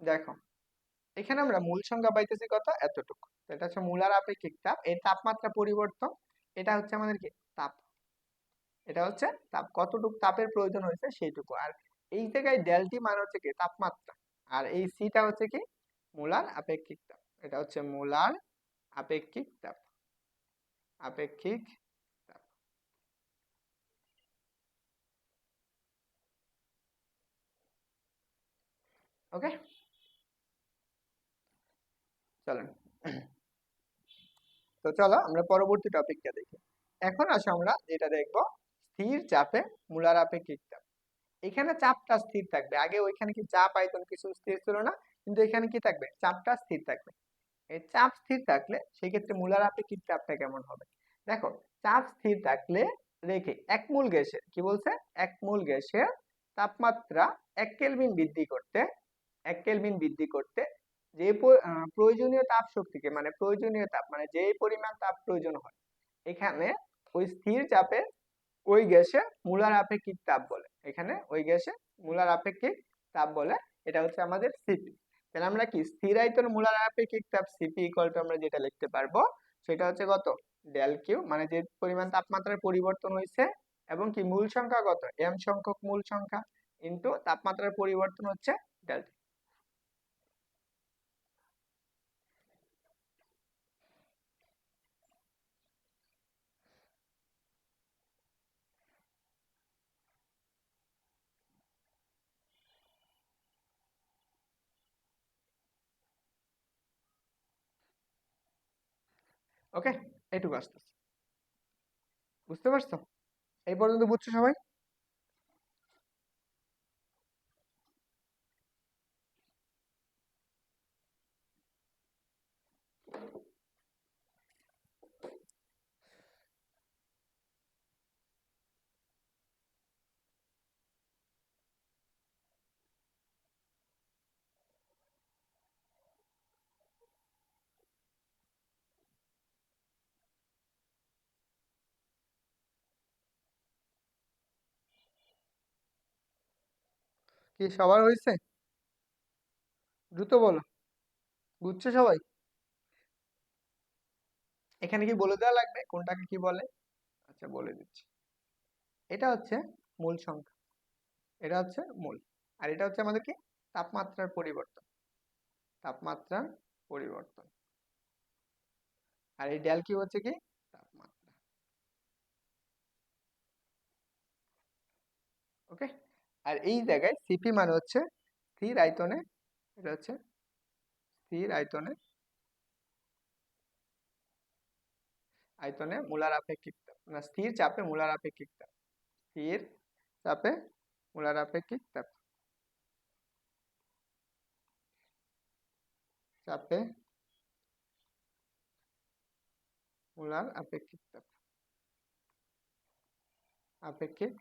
দেখো, এখানে আমরা মূল সংখ্যা পাইতেছি কত? এতটুকু। এটা হচ্ছে মূলার আপেক্ষিক তাপ। এই তাপমাত্রা পরিবর্তন, এটা হচ্ছে আমাদের কি? তাপ। এটা হচ্ছে তাপ। কতটুকু তাপের প্রয়োজন হয়েছে সেইটুকু। আর এই জায়গায় ডেলটি মান হচ্ছে কি? তাপমাত্রা। আর এই সিটা হচ্ছে কি? মূলার আপেক্ষিক তাপ। এটা হচ্ছে মূলার আপেক্ষিক তাপ। আপেক্ষিক তাপ। ওকে? চলেন। তো চলো আমরা পরবর্তী টপিকটা দেখি। এখন আসো আমরা যেটা দেখব, স্থির চাপে মূলার আপেক্ষিক চাপ এখানে চাপটা স্থির থাকবে। আগে ওইখানে কি চাপ, আয়তন কিছু স্থির ছিল না, কিন্তু এখানে কি থাকবে? চাপটা স্থির থাকবে। এই চাপ স্থির থাকলে সেই ক্ষেত্রে মূলার আপেক্ষিক চাপটা কেমন হবে? দেখো, চাপ স্থির থাকলে রেখে এক মূল গ্যাসের কি বলছে? এক মূল গ্যাসের তাপমাত্রা এক কেলভিন বৃদ্ধি করতে, এক কেলভিন বৃদ্ধি করতে যে প্রয়োজনীয় তাপ শক্তিকে মানে প্রয়োজনীয় তাপ মানে যে পরিমাণ তাপ প্রয়োজন হয়, এখানে ওই স্থির চাপে ওই গ্যাসে মূলার আপেক্ষিক তাপ বলে। এখানে ওই গ্যাসে মূলার আপেক্ষিক তাপ বলে, এটা হচ্ছে আমাদের সিপি তাহলে আমরা কি স্থির আয়তন মূলার আপেক্ষিক তাপ সিপি ইকুয়াল টু আমরা যেটা লিখতে পারব, সেটা হচ্ছে কত? ডেল কিউ মানে যে পরিমাণ তাপমাত্রার পরিবর্তন হয়েছে এবং কি মূল সংখ্যা কত? এম সংখ্যক মূল সংখ্যা ইন্টু তাপমাত্রার পরিবর্তন হচ্ছে ডেল ওকে এইটুকু আসতেছে। বুঝতে পারছ? এই পর্যন্ত বুঝছ সবাই? কি সবার হয়েছে? দ্রুত বলো। বুঝছ সবাই? এখানে কি বলে দেওয়া লাগবে? কোনটাকে কি বলে? আচ্ছা বলে দিচ্ছি। এটা হচ্ছে মূল সংখ্যা। এটা হচ্ছে মূল। আর এটা হচ্ছে আমাদের কি? তাপমাত্রার পরিবর্তন। তাপমাত্রার পরিবর্তন। আর এই ডেল কি হচ্ছে কি? তাপমাত্রা। ওকে? আর এই জায়গায় সিপি মানে হচ্ছে স্থির আয়তনে, এটা হচ্ছে স্থির আয়তনে আয়তনে মূলার আপেক্ষিক না স্থির চাপে মূলার আপেক্ষিক তাপ স্থির চাপে মূলার আপেক্ষিক তাপ চাপে মূলার আপেক্ষিক আপেক্ষিক